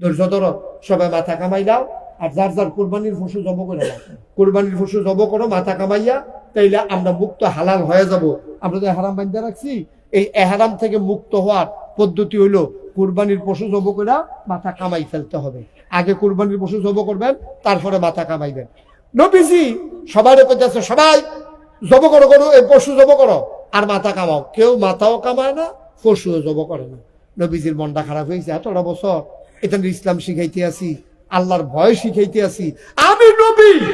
ধৈর্য ধরো, সবাই মাথা কামাই দাও আর যার যার কোরবানির জব করে দাও কোরবানির জব করো, মাথা কামাইয়া, তাইলে আমরা মুক্ত হালাল হয়ে যাব। আমরা তো হারাম বান্ধা রাখছি, এই এহারাম থেকে মুক্ত হওয়ার পদ্ধতি হইল কুরবানির পশু জব করে মাথা কামাই ফেলতে হবে। আগে কুরবানির পশু জব করবেন, তারপরে মাথা কামাইবেন। নবীজি কইতেছে, সবাই জব করো করো, এই পশু জব করো, আর মাথা কামাও। কেউ মাথাও কামায় না, পশুও জব করে না। নবীজির মনটা খারাপ হয়েছে, এতটা বছর এটা ইসলাম শিখাইতে আসি আল্লাহর ভয় শিখাইতে আসি আমি নবী!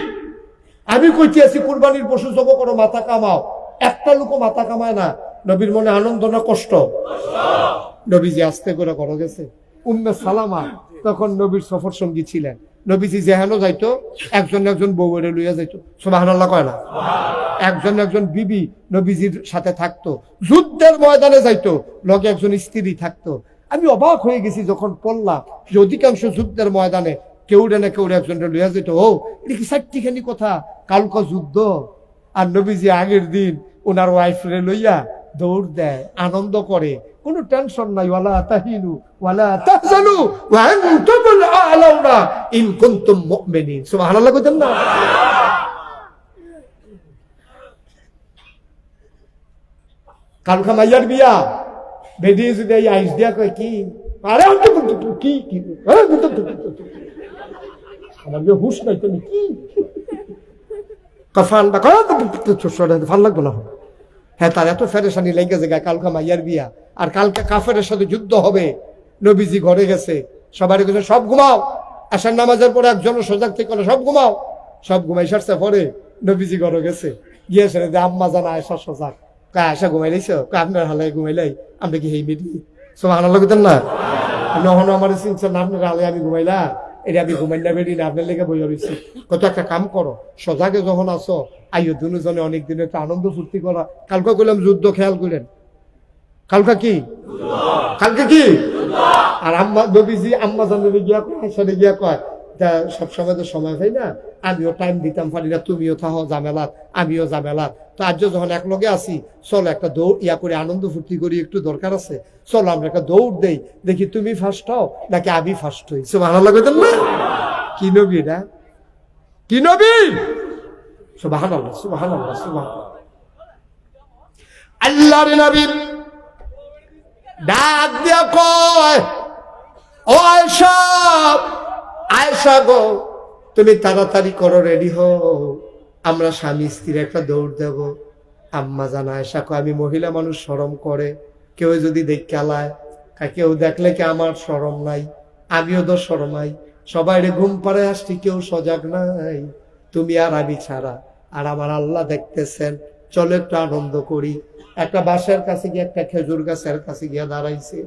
আমি কইতে আছি, কুরবানির পশু জব করো, মাথা কামাও। একটা লোক মাথা কামায় না। নবীর মনে আনন্দ না কষ্ট? নবীজি আস্তে করে করো গেছে। উম্মে সালামা তখন নবীর সফর সঙ্গী ছিলেন। নবীজি যেহেন যাইতো, একজন একজন বউরে লইয়া যাইতো। সুবহানাল্লাহ কয় না? একজন একজন বিবি নবীজির সাথে থাকতো। যুদ্ধের ময়দানে যাইতো, লগে একজন স্ত্রী থাকতো। আমি অবাক হয়ে গেছি যখন পড়লাম যে অধিকাংশ যুদ্ধের ময়দানে কেউরে না কেউরে একজন লইয়া যেত ও এটা কি কথা? কালকা যুদ্ধ। আর নবীজি আগের দিন ওনার ওয়াইফ রে লইয়া দৌড় দেয়, আনন্দ করে। কোনো টেনশন নাই, ওয়ালা তাহিনু, ওয়ালা তাহজানু, ওয়া আনতুমুল আ'লাউনা ইন কুনতুম মুমিনিন। সুবহানাল্লাহ কইতেন না? কালকা মাইয়ার বিয়া। বেরিয়ে যদি এই আইস দিয়া কয় কি আরে কি কি। আমার যে হুশ নাই তুমি কি কাফান বা ভালো লাগবে না হ্যাঁ তার এত ফেরেশানি লেগে যে কালকা মাইয়ার বিয়া আর কালকে কাফের সাথে যুদ্ধ হবে নবীজি ঘরে গেছে সবারই গেছে সব ঘুমাও আসার নামাজের পরে একজন সজাগ থেকে সব ঘুমাও সব ঘুমাই সারছে পরে নবীজি ঘরে গেছে গিয়েছে আম্মা জানা আয়সা সজাগ কয় আয়সা ঘুমাইলাইছ আপনার হালাই ঘুমাইলাই আমরা কি হেই সব আনার লগতেন না? নহন আমার চিনছেন না আপনার হালে আমি ঘুমাইলা এটা আমি ঘুমাই না বেরি না আপনার লেগে বই রয়েছি কত একটা কাম করো সজাগে যখন আসো আইও দুজনে অনেক দিন একটা আনন্দ ফুর্তি করা কালকে করলাম যুদ্ধ খেয়াল করেন কালকা কি? কালকে কি? আর আম্মা নবীজি, আম্মা জানবি গিয়া কয় সাথে গিয়া কয় তা সবসময় তো সময় পাই না, আমিও টাইম দিতাম পারি না, তুমিও থাকো জামেলাত আমিও জামেলাত তো আজ যখন এক আছি চলো একটা দৌড়, ইয়া করে আনন্দ ফুর্তি করি, একটু দরকার আছে, চলো আমরা একটা দৌড় দেই, দেখি তুমি ফার্স্ট হও, নাকি আমি ফার্স্ট হই। সব ভালো লাগে না? কি নবী এটা? কি নবী? সুবাহ সুবাহ সুবাহ আল্লাহর নবী ডাক দিয়া কয়, ও আয়সা আয়সা গো, তুমি তাড়াতাড়ি করো রেডি হও। আমরা স্বামী স্ত্রীর একটা দৌড় দেব। আম্মা জানা আয়সা কয়, আমি মহিলা মানুষ সরম করে। কেউ যদি দেখে আলায় কেউ দেখলে কি আমার সরম নাই? আমিও তো সরমাই সবাই রে ঘুম পাড়ে আসছি, কেউ সজাগ নাই। তুমি আর আমি ছাড়া। আর আমার আল্লাহ দেখতেছেন। চলো একটু আনন্দ করি। একটা বাসার কাছে গিয়ে, একটা খেজুর গাছের কাছে গিয়ে দাঁড়াইছে।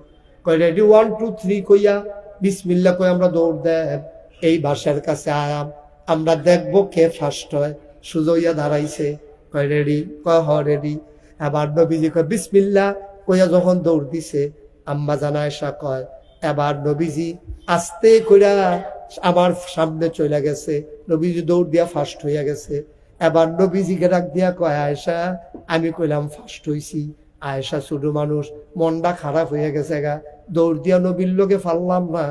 কয় রেডি ওয়ান টু থ্রি কইয়া বিসমিল্লা কই আমরা দৌড় দেব এই বাসার কাছে আয়াম। আমরা দেখব কে ফার্স্ট হয়। সুজইয়া দাঁড়াইছে। কয় রেডি কয় হ রেডি এবার নবীজি কয়, বিসমিল্লা। কইয়া যখন দৌড় দিছে, আম্মা জানা এসা কয়, এবার নবীজি আস্তে কইরা আমার সামনে চলে গেছে। নবীজি দৌড় দিয়া ফার্স্ট হইয়া গেছে। এবার নবীজিকে ডাক দিয়া কয় আয়সা আমি কইলাম ফার্স্ট হইছি। আয়েশা ছোট মানুষ মনটা খারাপ হয়ে গেছে গা। দৌড় দিয়া নবীর লোকে ফাললাম না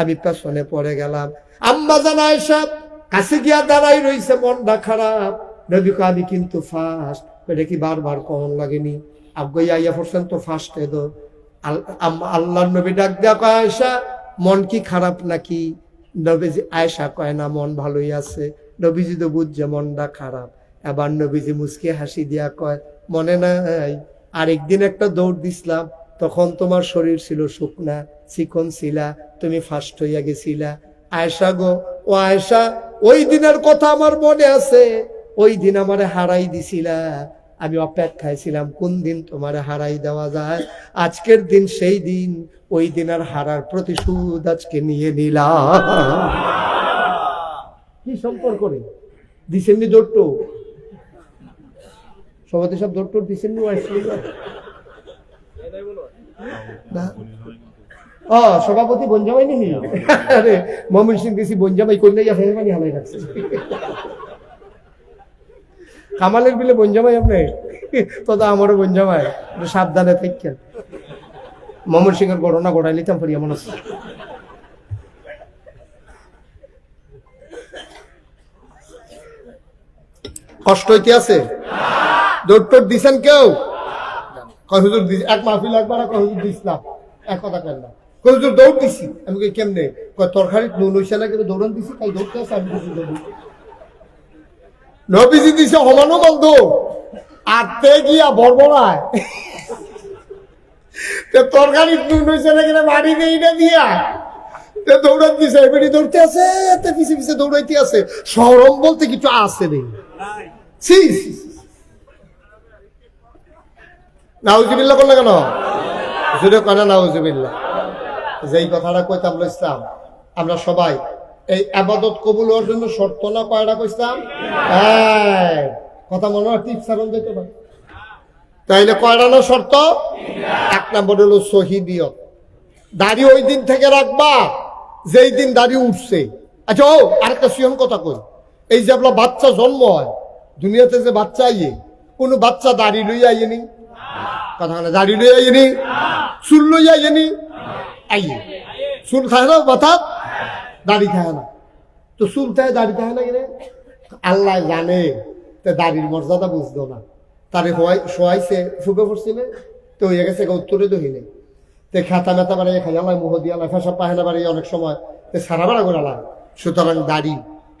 আমি পেছনে পড়ে গেলাম। আম্মা জান আয়েশা কাছে গিয়া দাঁড়াই রইছে মনটা খারাপ। নবী কয়, আমি কিন্তু ফার্স্ট এটা কি বারবার কমন লাগেনি? আব্বাই আইয়া পড়ছেন তো ফার্স্ট এদো আল্লাহ নবী ডাক দিয়া কয় আয়েশা মন কি খারাপ নাকি? নবীজি আয়েশা কয় না মন ভালোই আছে। নবীজি তো বুঝছে মনটা খারাপ। এবার নবীজি মুসকে হাসি দিয়া কয় মনে নাই? আরেকদিন একটা দৌড় দিছিলাম তখন তোমার শরীর ছিল শুকনা চিকন ছিলা তুমি ফার্স্ট হইয়া গেছিলা। আয়েশা গো ও আয়েশা ওই দিনের কথা আমার মনে আছে। ওই দিন আমারে হারাই দিছিলা। আমি অপেক্ষায় ছিলাম কোন দিন তোমারে হারাই দেওয়া যায়? আজকের দিন সেই দিন ওই দিন আর হারার প্রতিশোধ আজকে নিয়ে নিলাম। কি সম্পর্ক রে? দিছেননি দৌড় সবাতে সব দৌড় টোর দিছেন সভাপতি বঞ্জামাই নেহি আরে মমিন সিং দিছি বঞ্জামাই কন্যা ইয়া ফেসবানি মানে হালাই রাখছে। কামালের বিলে বঞ্জামাই আপনি? তো আমারও বঞ্জামাই সাবধানে থাকেন। মমিন সিং এর ঘটনা ঘটাই লিতাম পারি এমন আছে। কষ্ট হইতে আছে? দৌড় দিছেন কেউ? হুজুর দিস এক মাহফিল একবার হুজুর দিছিলাম এক কথা কেন না। দৌড় দিছি। আমি কই, কেমনে? তরকারি নুন হইছে না কিন্তু দৌড়ান দিছি তাই দৌড়তে আছে আমি দিছি দৌড়। নবীজি দিছে সমানো বন্ধ আটতে গিয়া বড়বড়ায় তে তরকারি নুন হইছে না কিনা? না দিয়া। দিছে এবারে দৌড়তে আছে তে পিছে পিছে দৌড়াইতে আছে সরম বলতে কিছু আছে নেই। সি নাউজুবিল্লাহ করলে কেন? জুড়ে কানা নাউজুবিল্লাহ? যেই কথাটা কইতাম ইসলাম আমরা সবাই এই আবাদত কবুল হওয়ার জন্য শর্ত না কয়টা কইতাম হ্যাঁ কথা মনে হয় টিপস সারণ দিতে পারে। তাইলে কয়টা না শর্ত? এক নম্বর হলো শহীদিয়ত দাড়ি ওই দিন থেকে রাখবা, যেই দিন দাড়ি উঠছে। আচ্ছা ও, আরেকটা সিয়ন কথা কই। এই যে আপনার বাচ্চা জন্ম হয়, দুনিয়াতে যে বাচ্চা আইয়ে, কোনো বাচ্চা দাড়ি লইয়া আইয়ে আইয়েনি কথা না দাড়ি লইয়া আইয়েনি চুল লইয়া আইয়েনি আইয়ে। চুল খায় না মাথা দাড়ি খায় না। তো চুল খায় দাড়ি খায় না কিনে আল্লাহ জানে, তে দাড়ির মর্যাদা বুঝতো না। তারে হওয়াই শোয়াইছে, ফুকে পড়ছিল তো হয়ে গেছে উত্তরে দহিনে তে খাতা মেতা বাড়িয়ে খাই আলাই মুহ দিয়ে আলাই ফেসা পাহেনা বাড়িয়ে অনেক সময় তে সারা বেড়া করে সুতরাং দাড়ি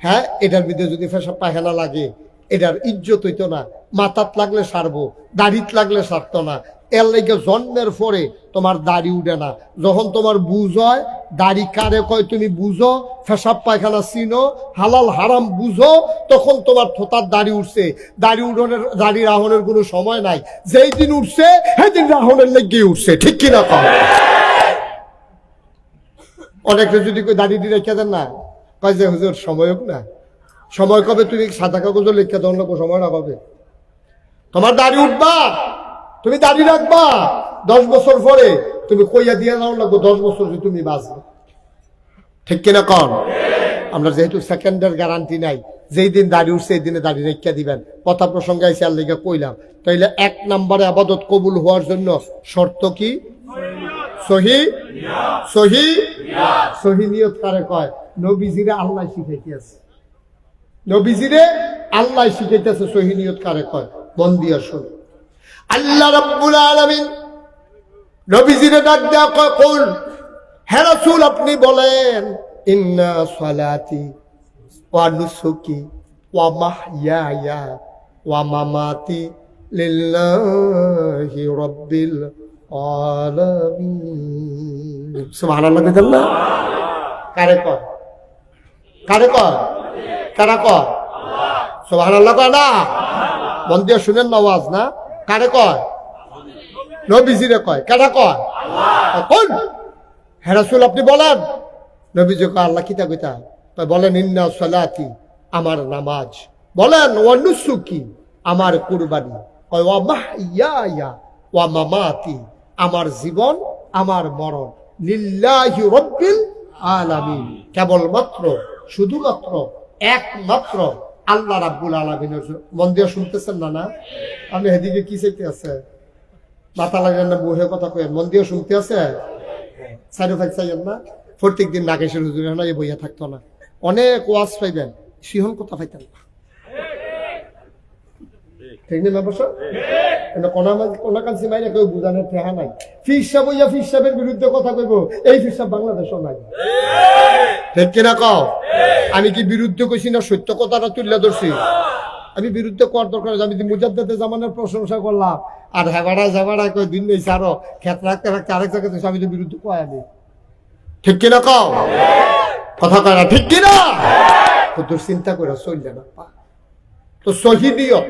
হ্যাঁ এটার ভিতরে যদি ফেসা পায়খানা লাগে এটার ইজ্জত হইতো না। মাথাত লাগলে সারবো, দাড়িত লাগলে সারতো না। এর লাগে জন্মের পরে তোমার দাড়ি উঠে না। যখন তোমার বুঝ হয়, দাড়ি কারে কয় তুমি বুঝো, ফেসাব পায়খানা চিনো, হালাল হারাম বুঝো, তখন তোমার থোতার দাড়ি উঠছে। দাড়ি উঠনের, দাড়ি রাহনের কোনো সময় নাই। যেই দিন উঠছে সেই দিন রাহনের লেগে উঠছে। ঠিক কিনা কম অনেকে যদি দাড়ি দিয়ে রেখে দেন না, কয় যে হুজুর সময় হোক না। সময় কবে তুমি সাদা কাগজ লিখে দেন না সময় না কবে তোমার দাড়ি উঠবা? তুমি দাড়ি রাখবা? দশ বছর পরে তুমি কইয়া দিয়ে নাও লাগবো দশ বছর তুমি বাঁচবে। ঠিক কিনা কন? আমরা যেহেতু সেকেন্ডের গ্যারান্টি নাই, যেই দিন দাড়ি উঠছে এই দিনে দাড়ি রেখা দিবেন। কথা প্রসঙ্গে আইসি আর লেগে কইলাম। তাইলে এক নম্বরে আবাদত কবুল হওয়ার জন্য শর্ত কি? সহি? সহি? সহি নিয়ত কারে কয়? নবীজিরে আল্লাহ শিখাইতে আছে। নবীজিরে আল্লাহ শিখাইতেছে সহি নিয়ত কারে কয়? দিয়া শুন। আল্লাহ রাব্বুল আলামিন নবীজিরে ডাক দেয়া কয় কুল হে রাসূল আপনি বলেন ইন্না সালাতি ওয়া নুসুকি ওয়া মাহইয়ায়া ওয়া মামাতি লিল্লাহি রাব্বিল আলামিন। সুবহানাল্লাহ কারে কয়? কারে কয়? কারা কয়? সুবহানাল্লাহ কয় না? মন দিয়ে শুনেন না না? কারে কয়? নবীজিরে কয়। কারা কয়? কোন হেরাসুল আপনি বলেন। নবীজি কয় আল্লাহ কিতা কয় বলেন ইন্না সালাতি আমার নামাজ। বলেন ওয়া নুসুকি আমার কুরবানি। ওয়া মামাতি আমার জীবন আমার মরণ। লিল্লাহি রব্বিল আলামিন। কেবলমাত্র শুধুমাত্র একমাত্র আল্লাহ রাব্বুল আলামিনের। মন দিয়ে শুনতেছেন না না? আমি এদিকে কি চাইতে আছে? মাথা লাগেন না বহে কথা কয়েন মন দিয়ে শুনতে আছে? সাইড ফাইড চাইয়েন না? প্রত্যেক দিন নাগেশের হুজুরে না এই বইয়া থাকতো না। অনেক ওয়াজ পাইবেন, সিহন কথা পাইতেন না। ঠিক নেই ব্যাপার কোনা কান্সি মাইনে কেউ বুঝানোর ঠেহা নাই। ফির সাহেব ইয়া ফির সাহেবের বিরুদ্ধে কথা কইব, এই ফির সাহেব বাংলাদেশও নাই। ঠিক কিনা কও? আমি কি বিরুদ্ধে কইছি না সত্য কথাটা তুলে ধরছি? আমি বিরুদ্ধে করার দরকার। আমি মুজাদ্দাতে জামানের প্রশংসা করলাম, আর হেবাড়া জাবাড়া কই দিন নেই আরও খেত রাখতে রাখতে আরেক জায়গায় তো আমি তো বিরুদ্ধে কয় আমি। ঠিক কিনা কও? কথা কয় না, ঠিক কিনা? তো দুশ্চিন্তা করে চললে না তো শহীদিয়ত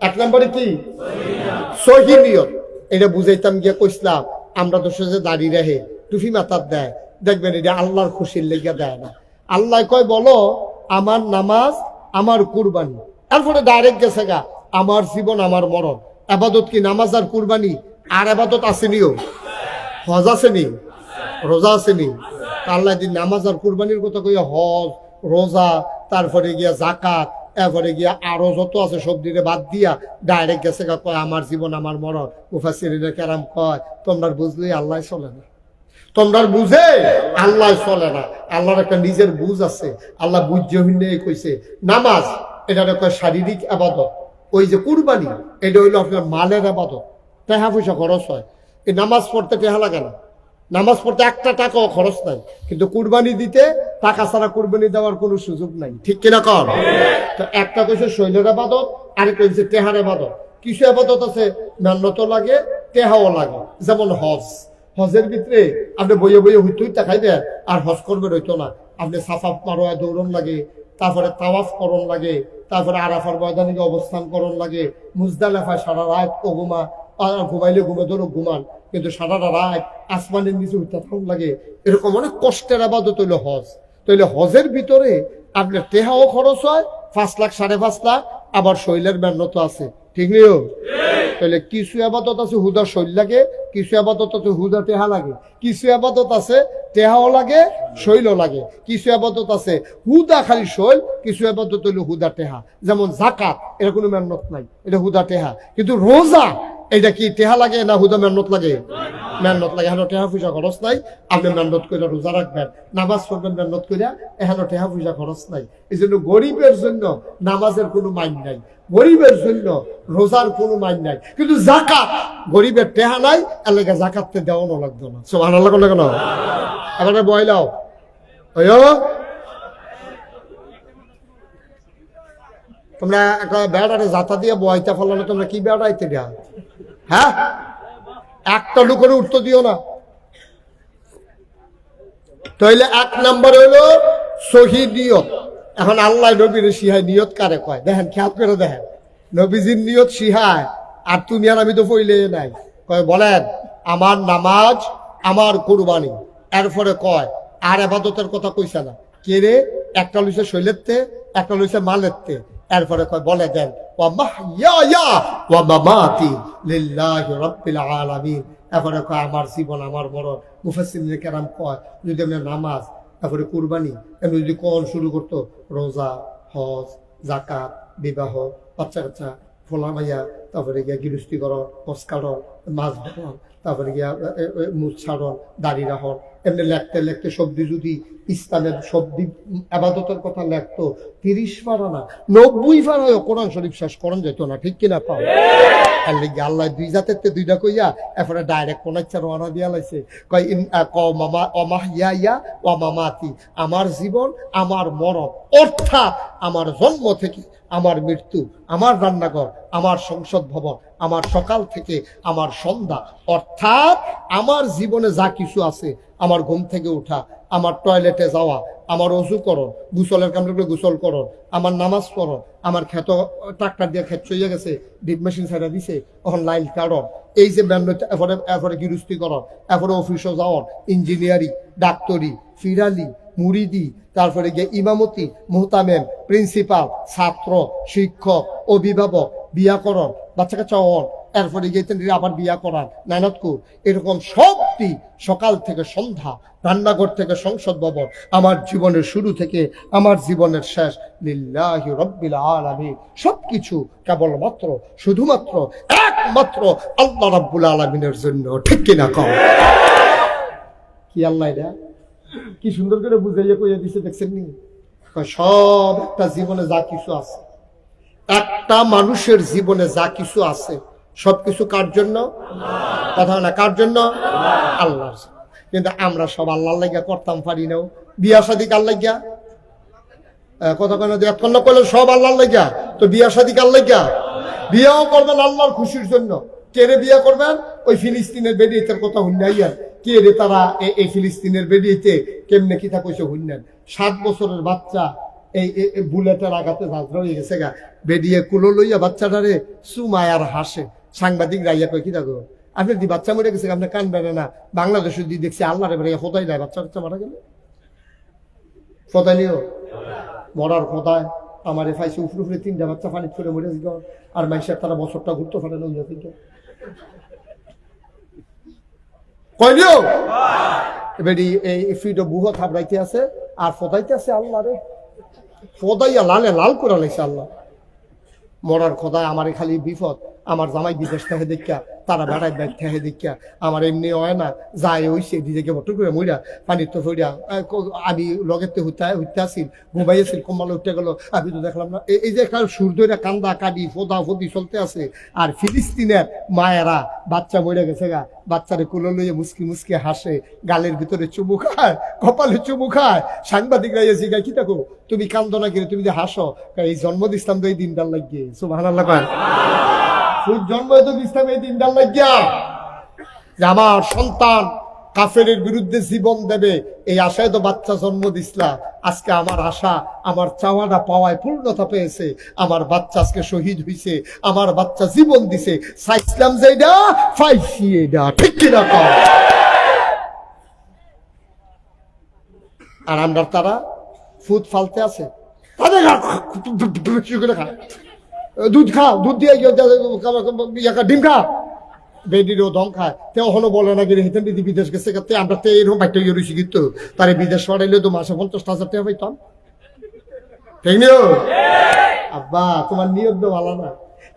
এক নম্বরে কি? শহীদিয়ত এটা বুঝাইতাম গিয়ে কইসলাম আমরা তো সোজা দাঁড়িয়ে রাহে, টুফি মাথার দেয়। দেখবেন এটা আল্লাহর খুশির লেগে দেয় না। আল্লাহ কয়, বলো, আমার নামাজ আমার কুরবানি। তারপরে ডাইরেক্ট গেছে গা, আমার জীবন, আমার মরণ। আবাদত কি নামাজ আর কুরবানি? আর আবাদত আসেনিও হজ আসেনি রোজা আসেনি আল্লাহ দিন নামাজ আর কুরবানির কথা কইয়া হজ, রোজা, তারপরে গিয়া জাকাত এরপরে গিয়া আরও যত আছে সব দিকে বাদ দিয়া ডাইরেক্ট গেছে কয়, আমার জীবন, আমার মরণ। মুফাসিরিনে কেরাম কয় তোমরা বুঝলেই আল্লাহ চলে না। তোমরা বুঝে আল্লাহ চলে না। আল্লাহর একটা নিজের বুঝ আছে। আল্লাহ বুঝ কইছে, নামাজ এটা একটা শারীরিক আবাদত। ওই যে কুরবানি, এটা হইল আপনার মালের আবাদত। টেহা পয়সা খরচ হয়। এই নামাজ পড়তে টেহা লাগে না। নামাজ পড়তে একটা টাকাও খরচ নাই। কিন্তু কুরবানি দিতে টাকা ছাড়া কুরবানি দেওয়ার কোনো সুযোগ নাই। ঠিক কিনা কর একটা কইছে শৈলের আবাদত আরেকটা হচ্ছে টেহার আবাদত। কিছু আবাদত আছে মেহনত লাগে, টেহাও লাগে। যেমন হজ। হজের ভিতরে আপনি বইয়ে বইয়ে হুইতুই দেখাইবেন আর হজ করবে রইতো না। আপনি সাফা মারোয়া দৌড়ন লাগে, তারপরে তাওয়াফ করণ লাগে, তারপরে আরাফার ময়দানে অবস্থান করণ লাগে। মুজদালেফায় সারা রাত ঘুমা ঘুমাইলে ঘুমে ধরো ঘুমান, কিন্তু সারা রাত আসমানের নিচে উঠতে লাগে। এরকম অনেক কষ্টের আবাদত হইল হজ। তাইলে হজের ভিতরে আপনার টেহাও খরচ হয়, পাঁচ লাখ, সাড়ে পাঁচ লাখ, আবার শৈলের মেহনত আছে। ঠিক নিও তাহলে কিছু আবাদত আছে, হুদা শৈল লাগে, কিছু আবাদত আছে, হুদা টেহা লাগে। কিছু আবাদত আছে, টেহাও লাগে, শৈলও লাগে। কিছু আবাদত আছে, হুদা খালি শৈল, কিছু আবাদত হইল হুদা টেহা। যেমন জাকাত, এর কোনো মেহনত নাই, এটা হুদা টেহা। কিন্তু রোজা এটা কি টেহা লাগে না হুদা মেহনত লাগে? মেহনত লাগে, এখানে টেহা পয়সা খরচ নাই। আপনি মেহনত করে রোজা রাখবেন, নামাজ পড়বেন মেহনত করে এখানে টেহা পয়সা খরচ নাই। এই জন্য গরিবের জন্য নামাজের কোনো মাইন নাই। গরিবের জন্য রোজার কোনো মাইন নাই। কিন্তু জাকাত গরিবের টেহা নাই এলাকা জাকাততে দেওয়ানো লাগতো না। সব আনা লাগল কেন? এখানে বয়লাও তোমরা একটা বেড়ারে জাতা দিয়ে বয়তা ফলানো, তোমরা কি বেড়াইতে দেয়া হ্যাঁ? একটা লুকের উত্তর দিও না। তাইলে এক নম্বর হলো সহি নিয়ত। এখন আল্লাহ নবীর সিহায় নিয়ত কারে কয়? দেখেন, খেয়াল করে দেখেন। নবীজির নিয়ত সিহায় আর তুমি আর আমি তো পইলে নাই। কয়, বলেন, আমার নামাজ, আমার কুরবানি। এরপরে কয়, আর আবাদতের কথা কইছে না। কে রে? একটা লইছে শৈলেরতে একটা লইছে মালেরতে এরপরে কয়, বলে দেন এরপরে কয়, আমার জীবন, আমার বড় মুফাসসিরিনে কেরাম কয়, যদি আমরা নামাজ, তারপরে কুরবানি, এমনি যদি কন শুরু করতো, রোজা, হজ জাকাত বিবাহ, বাচ্চা কাচ্চা ফোলা মাইয়া তারপরে গিয়া গৃহস্থীকরণ কসকারণ মাছ ধরন তারপরে গিয়া মুখ ছাড়ন, দাড়ি রাহন এমনি লেখতে লেখতে সবজি যদি ইসলামের শব্দ আবাদতের কথা লেখতো, তিরিশ পারা না, নব্বই পারায় কোরআন শরীফ শেষ করেন যেত না, ঠিক কিনা পাও? আমার জীবন, আমার মরণ। অর্থাৎ আমার জন্ম থেকে আমার মৃত্যু, আমার রান্নাঘর, আমার সংসদ ভবন, আমার সকাল থেকে আমার সন্ধ্যা। অর্থাৎ আমার জীবনে যা কিছু আছে, আমার ঘুম থেকে ওঠা আমার টয়লেটে যাওয়া, আমার অজু করণ, গুসলের কামড়ে করে গুসল করণ, আমার নামাজ পড়ন আমার ক্ষেত ট্রাক্টর দিয়ে ক্ষেত চইয়া গেছে, ডিপ মেশিন ছাড়া দিছে, এখন লাইন কারণ এই যে এরপরে এরপরে গৃহস্থী করণ, এরপরে অফিসও যাওয়ার ইঞ্জিনিয়ারিং ডাক্তারি, ফিরালি, মুরিদি, তারপরে গিয়ে ইমামতি, মোহতামেম প্রিন্সিপাল ছাত্র, শিক্ষক, অভিভাবক বিয়াকরণ বাচ্চা কাচ্চা অন এরপরে গিয়ে তিনি আবার বিয়া করান নানাতকুর এরকম সবটি সকাল থেকে সন্ধ্যা রান্নাঘর থেকে সংসদ ভবন আমার জীবনের শুরু থেকে আমার জীবনের শেষ লিল্লাহি রব্বিল আলামিন। সবকিছু কেবলমাত্র শুধুমাত্র একমাত্র আল্লাহ রাব্বুল আলামিনের জন্য ঠিক কিনা কম কি আল্লাহ এটা? কি সুন্দর করে বুঝাইয়া কইয়া দিছে দেখছেন নি? সব একটা জীবনে যা কিছু আছে একটা মানুষের জীবনে যা কিছু আছে সবকিছু কার জন্য? কথা না, কার জন্য? আল্লাহর কিন্তু আমরা সব আল্লাহর লাগিয়া করতাম, পারি নাও। বিয়া শাদি কার লাগিয়া? কেন দেখ করলে সব আল্লাহর লাগিয়া। তো বিয়া শাদি কার লাগিয়া? বিয়াও করবেন আল্লাহর খুশির জন্য। কে রে বিয়া করবেন? ওই ফিলিস্তিনের বেরিয়েতের কথা হুন্নাইয়ার কে রে তারা এই ফিলিস্তিনের বেরিয়েতে কেমনে কিতা কইছে হুন্নেন সাত বছরের বাচ্চা, এই বুলেটের আঘাতে যাত্রা হয়ে গেছে গা। বেরিয়ে কুলো লইয়া বাচ্চাটারে সুমায় আর হাসে। সাংবাদিক রাইয়া কই কি দেখো আপনি দি বাচ্চা মরে গেছে আপনি কান বেড়ে না, বাংলাদেশে দি দেখছি আল্লাহ রে বেড়ে হোদাই নাই, বাচ্চা বাচ্চা মারা গেল? ফদাই নিও। মরার কোথায় আমার ফাইসে উপরে উপরে তিনটা বাচ্চা পানি করে মরে গেল আর মাইসের তারা বছরটা ঘুরতে পারে না ওই থেকে কইলিও এবারে এই ফিড বুহ থাবড়াইতে আছে, আর ফদাইতে আছে আল্লাহ রে ফদাইয়া লালে লাল করে লাইছে আল্লাহ। মরার খোদায় আমার খালি বিপদ। আমার জামাই বিদেশ থেকে দেখা, তারা বেড়ায় ব্যাগ খেয়ে দেখিয়া আমার এমনি হয় না, যায় সে দিকে বটর করে মইরা, পানির তো ফইরা আমি লগেতে হুতা হুতে আসিল আসিল কম্বালে উঠে গেল, আমি তো দেখলাম না। এই- যে একটা সুর ধরে কান্দা কাটি ফোদা ফদি চলতে আছে, আর ফিলিস্তিনের মায়েরা বাচ্চা মরে গেছে গা, বাচ্চারে কুলো লইয়ে মুসকি মুসকি হাসে, গালের ভিতরে চুমু খায়, কপালে চুমু খায়, সাংবাদিকরা এসে গাই কি দেখো, তুমি কান্দো না কিরে তুমি যে হাসো? এই জন্ম দিস্তাম তো এই দিনটার লাগিয়ে সুবাহ আল্লাহ জন্ম তো দিস্তাম এই আমার সন্তান কাফের বিরুদ্ধে জীবন দেবে এই আশায় তো বাচ্চা জন্ম দিসলা আজকে আমার আশা আমার চাওয়াটা পাওয়ায় পূর্ণতা পেয়েছে আমার বাচ্চা আজকে শহীদ হইছে আমার বাচ্চা জীবন দিছে চাইছিলাম যে এটা পাইছি এটা ঠিক কিনা কও? আর আমরা তারা ফুড ফালতে আছে তাদের বেশি করে খা দুধ খা, দুধ দিয়ে ডিম খা। বেডিরও দম খায়। তে হলো বলে না গিয়ে হেতেন দিদি বিদেশ গেছে তে আমরা তো এরকম বাইতে ইয়ে রয়েছি কিন্তু। তারে বিদেশ পাঠাইলে তো মাসে পঞ্চাশ হাজার টাকা পাইতাম। ঠিক নিও? আব্বা, তোমার নিয়োগ তো ভালো না।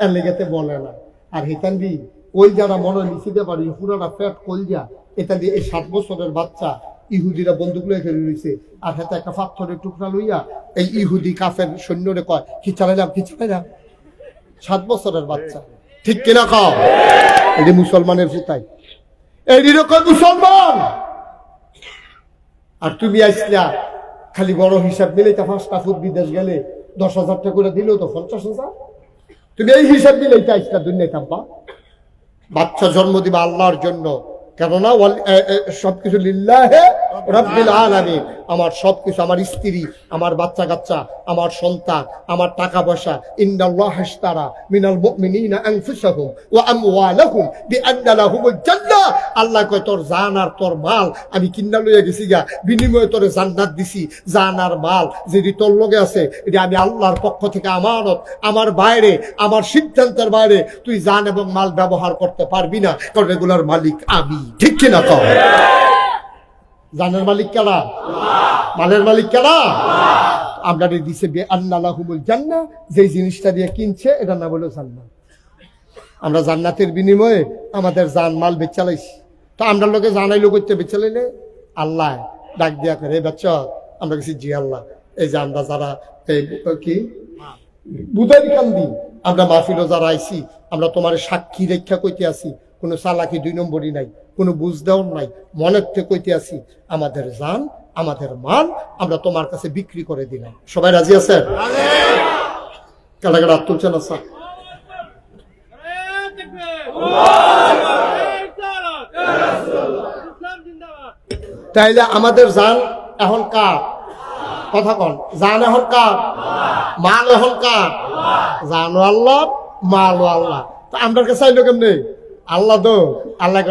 এর লেগেতে বলে না। আর হেতান দি, ওই যারা মনে লিখিতে পারি পুরাটা পেট কলজা এটা দিয়ে এই সাত বছরের বাচ্চা ইহুদিরা বন্দুক লয়ে ফেলে রয়েছে। আর হাতে একটা পাথরের টুকরা লইয়া এই ইহুদি কাফের সৈন্যরে কয়, কি চালাইলাম কি চালাইলাম? সাত বছরের বাচ্চা। ঠিক কিনা খাও এটি মুসলমানের ফুতাই। এই রকম মুসলমান! আর তুমি আসলা খালি বড় হিসাব দিলে তা পাঁচটা ফুট বিদেশ গেলে দশ হাজার টাকা করে দিলেও তো পঞ্চাশ হাজার। তুমি এই হিসাব দিলে এটা আসলা দুনিয়া কাম্পা বাচ্চা জন্ম দিবা আল্লাহর জন্য। কেননা সবকিছু লিল্লাহে রব্বিল আলামিন, আমার সবকিছু, আমার স্ত্রী, আমার বাচ্চা কাচ্চা আমার সন্তান, আমার টাকা পয়সা ইন্নাল্লাহ ইশতারা মিনাল মুমিনিনা আনফুসাহুম ওয়া আমওয়ালাহুম বিআন্না জান্নাহ। আল্লাহ কয়, তোর জান আর তোর মাল আমি কিন্না লইয়া গেছি গা। বিনিময়ে তোরে জান্নাত দিছি। জান আর মাল যেটি তোর লগে আছে, এটা আমি আল্লাহর পক্ষ থেকে আমানত। আমার বাইরে, আমার সিদ্ধান্তের বাইরে তুই জান এবং মাল ব্যবহার করতে পারবি না। কারণ এগুলার মালিক আমি। ঠিক কিনা কর জানের মালিক কেনা মালের মালিক কেনা আমরা দিছে বে আন্নালাহুমুল জান্নাহ, যেই জিনিসটা দিয়ে কিনছে, এটার নাম হলো জান্নাত আমরা জান্নাতের বিনিময়ে আমাদের জান, মাল বেচালাইছি তো আমরা লোকে জানাই জানাইলো করতে বেচালাইলে আল্লাহ, ডাক দিয়া করে বাচ্চা, আমরা গেছি জি আল্লাহ। এই যে আমরা যারা, এই কি? বুধারি কান্দি আমরা মাহফিলও যারা আইছি, আমরা তোমার সাক্ষী রেখা কইতে আছি কোনো চালাকি দুই নম্বরই নাই, কোনো বুঝ দেওয়ার নাই। মনের থেকে কইতে আছি, আমাদের জান, আমাদের মাল আমরা তোমার কাছে বিক্রি করে দিলাম। সবাই রাজি আছেন কেলা তুলছেন আচ্ছা তাইলে আমাদের জান এখন কার? কথা কন, জান এখন কার? মাল এখন কার? জানো আল্লাহ, মাল আল্লাহ। আমরা কাছে চাইলো কেমনি? আল্লাহ তো আল্লাহ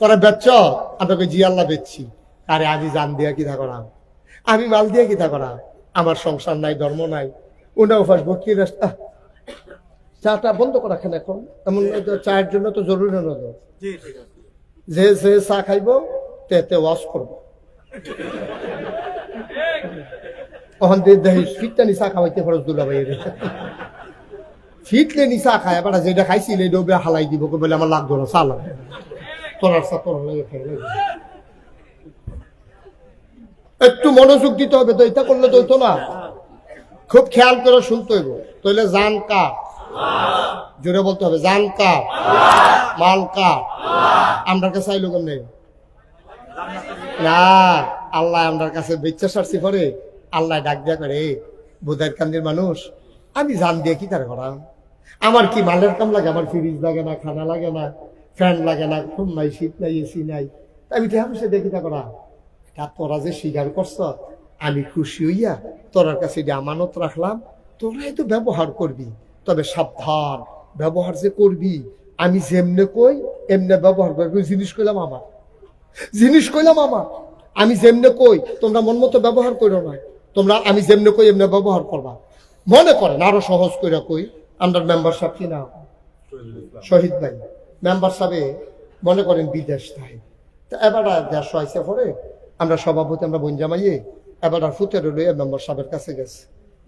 করে বেচছ আমরা কই জি আল্লাহ বেচছি। আরে আজি জান দিয়া কিতা করা আমি মাল দিয়া কিতা করা আমার সংসার নাই ধর্ম নাই। ওটা উপাস ভক্তি রাস্তা চাটা বন্ধ করা কেন এখন? এমন চায়ের জন্য তো জরুরি না তো? যে যে চা খাইব তে তে ওয়াশ করব। ওখান থেকে দেখি ফিটটা নিচা খাওয়াইতে খরচ দুলা ভাই ফিটলে নিচা খায় এবার যেটা খাইছিল এই ডোবে হালাই দিব বলে আমার লাগতো না চা লাগবে তোরার চা লাগে একটু মনোযোগ দিতে হবে তো এটা করলে তো না। খুব খেয়াল করে শুনতে হইব। তাহলে জান কা জোরে বলতে হবে, জান কা মাল কা আমরা কাছে আইলো কেমনে না, আল্লাহ আমার কাছে বেচ্চা সারছি করে আল্লাহ ডাক দিয়া করে বুধার কান্দির মানুষ, আমি জান দিয়ে কি তার করা আমার কি মালের কাম লাগে? আমার ফ্রিজ লাগে না, খানা লাগে না ফ্যান লাগে না, ঘুম নাই, শীত নাই এসি নাই। আমি বসে দেখি তা করা তা তোরা যে স্বীকার করছ, আমি খুশি হইয়া তোরার কাছে যে আমানত রাখলাম, তোরাই তো ব্যবহার করবি। তবে সাবধান, ব্যবহার যে করবি, আমি যেমনে কই, এমনে ব্যবহার করবি জিনিস কইলাম আমার। জিনিস কইলাম আমার। আমি যেমনে কই, তোমরা মন মতো ব্যবহার করো না। তোমরা আমি যেমনে কই, এমনে ব্যবহার করবা। মনে করেন, আরও সহজ কইরা কই। আমরা মেম্বার সাহেব কি না? শহীদ ভাই মেম্বার সাহেবে মনে করেন বিদেশ থাকে। তা এবার দেশ আইসে পরে আমরা সভাপতি, আমরা বঞ্জামাইয়ে এবার আর ফুতের লইয়া মেম্বার সাহেবের কাছে গেছে।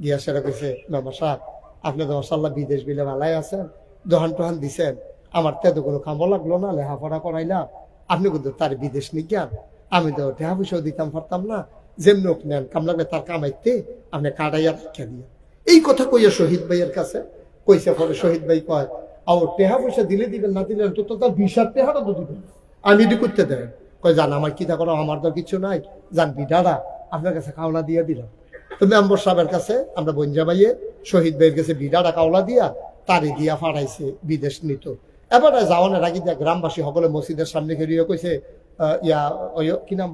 গিয়া সেটা কইছে মেম্বার সাহেব আপনি তো মশাল্লাহ বিদেশ বিলে ভালাই আছেন, দোহান টোহান দিছেন। আমার তেতো কোনো কামও লাগল না, লেখাপড়া করাইলাম। আপনি কিন্তু তার বিদেশ নিয়ে যান আমি তো টেহা পয়সাও দিতাম, পারতাম না। যেমনি হোক নেন, কাম লাগলে তার কামাইতে আপনি কাটাইয়া রাখা দিয়ে এই কথা কইয়া শহীদ ভাইয়ের কাছে কইছে পরে শহীদ ভাই কয় আর টেহা পয়সা দিলে দিবেন, না দিলে তো তার বিশার টেহাটা তো দিবেন। আমি দি করতে দেন। কয়, জান, আমার কি করো, আমার তো কিছু নাই। জান বিডারা আপনার কাছে কাওলা দিয়ে দিলাম। তো মেম্বর সাহেবের কাছে আমরা বঞ্জা ভাইয়ে, শহীদ ভাইয়ের কাছে বিডারা কাওলা দিয়া তারি দিয়া ফাড়াইছে বিদেশ নিত। এবারে যাওয়ানের আগে দিয়া গ্রামবাসী সকলে মসজিদের সামনে ঘেরিয়ে কইছে ইয়া, ওই, কি নাম?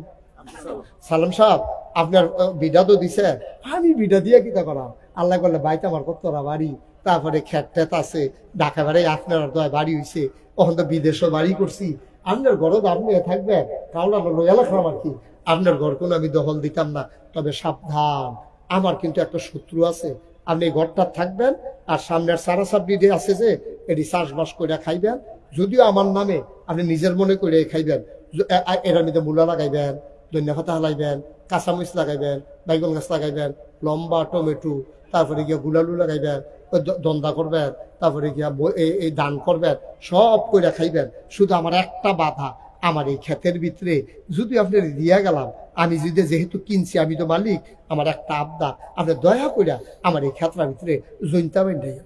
সালাম সাহেব, আপনার বিডা তো দিছে? আমি বিডা দিয়ে কিতা করা আল্লাহ করলে বাইতে আমার কতরা বাড়ি তারপরে খেত টেত আছে ঢাকা বাড়ি আপনার দয় বাড়ি হইছে ওখান তো বিদেশও বাড়ি করছি। আপনার ঘরও আপনি থাকবে কাউলা লইয়া রাখলাম আর কি? আপনার ঘর কোনো আমি দখল দিতাম না, তবে সাবধান, আমার কিন্তু একটা শত্রু আছে, আপনি এই ঘরটা থাকবেন, আর সামনের সারা সাবডি যে আছে যে, এটি চাষবাস করে খাইবেন, যদিও আমার নামে আপনি নিজের মনে করে খাইবেন, য- এ- এ- মধ্যে মূলা লাগাইবেন, ধনিয়া পাতা লাগাইবেন কাঁচামরিচ লাগাইবেন বাইগন গাছ লাগাইবেন, লম্বা টমেটো, তারপরে গিয়া গুলালু লাগাইবেন দন্দা করবেন, তারপরে গিয়া এই- দান করবেন, সব করে খাইবেন। শুধু আমার একটা বাধা, আমার এই ক্ষেতের ভিতরে যদি আপনার দিয়া গেলাম, আমি যদি যেহেতু কিনছি, আমি তো মালিক, আমার একটা আবদা, আপনি দয়া করিয়া আমার এই ক্ষেত্রের ভিতরে জৈনতা বাইন্ডাই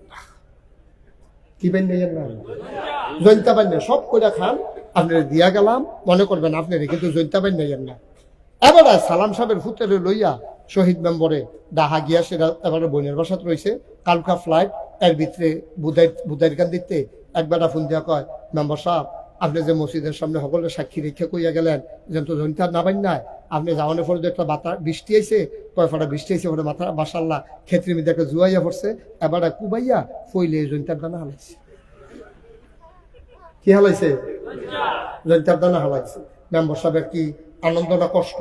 কি বাইন্ডাই না জৈন্তা বাইন্ডা সব কইরা খান, আপনার দিয়া গেলাম, মনে করবেন আপনার কিন্তু জৈন্তা বাইন্ডাই না। এবারে সালাম সাহেবের ফুতেরে লইয়া শহীদ মেম্বরে ডাহা গিয়া সেটা এবারে বোনের বাসাত রয়েছে কালকা ফ্লাইট এর ভিতরে বুধাই বুধাইর গান দিতে একবারটা ফোন দিয়া কয়, মেম্বার সাহেব, আপনি যে মসজিদের সামনে সকলের সাক্ষী রেখে কইয়া গেলেন যে তো জনতা না নাই, আপনি যাওয়ানোর পরে যে একটা বাতা বৃষ্টি আইছে, কয় ফটা বৃষ্টি আইছে ওটা মাথা মাসাল্লাহ ক্ষেত্রের মধ্যে একটা জুয়াইয়া পড়ছে এবারে কুবাইয়া ফইলে জনতার দানা হালাইছে। কি হালাইছে? জনতার দানা হালাইছে। মেম্বার সাহেবের কি আনন্দ না কষ্ট?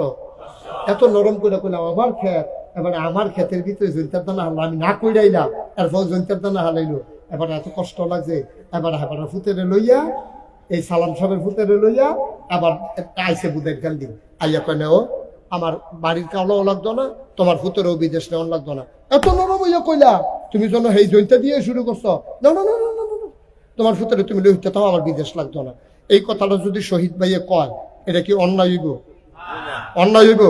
এত নরম করে কইলাম আমার ক্ষেত এবারে আমার ক্ষেতের ভিতরে জৈন্তার দানা হারলো, আমি না কইরাইলাম এরপর জৈন্তার দানা হালাইলো এবার এত কষ্ট লাগছে, এবার এবার ফুতেরে লইয়া, এই সালাম সাহেবের ফুতেরে লইয়া, আবার আইসে বুধের গান দিন আইয়া কয় ও আমার বাড়ির কাউলাও লাগতো না, তোমার ফুতেরও বিদেশ নেওয়ার লাগতো না। এত নরম হইয়া কইলা তুমি যেন এই জৈন্তা দিয়ে শুরু করছ? না না না না। তোমার ফুতেরে তুমি লইতে, তাও আমার বিদেশ লাগতো না। এই কথাটা যদি শহীদ ভাইয়ে কয়, এটা কি অন্যায় অন্যায় হইব।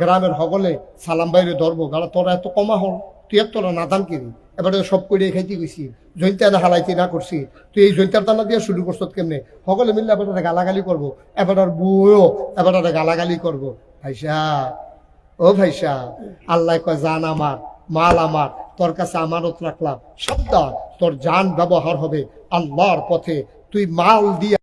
গ্রামের সকলে সালাম বাইরে ধরবো। গালা তোরা এত কমা হল, তুই এত তোরা নাদান কিনি এবারে সব করে খাইতে গেছি। জৈন্তা না হালাইতে না করছি। তুই এই জৈন্তার দানা দিয়ে শুরু করছ কেমনে? সকলে মিললে এবার গালাগালি করব। এবার আর বউও এবার গালাগালি করব। ভাইসা, ও ভাইসা, আল্লাহ কয়, জান আমার, মাল আমার, তোর কাছে আমানত রাখলাম। সাবধান, তোর জান ব্যবহার হবে। আল্লাহর পথে তুই মাল দিয়ে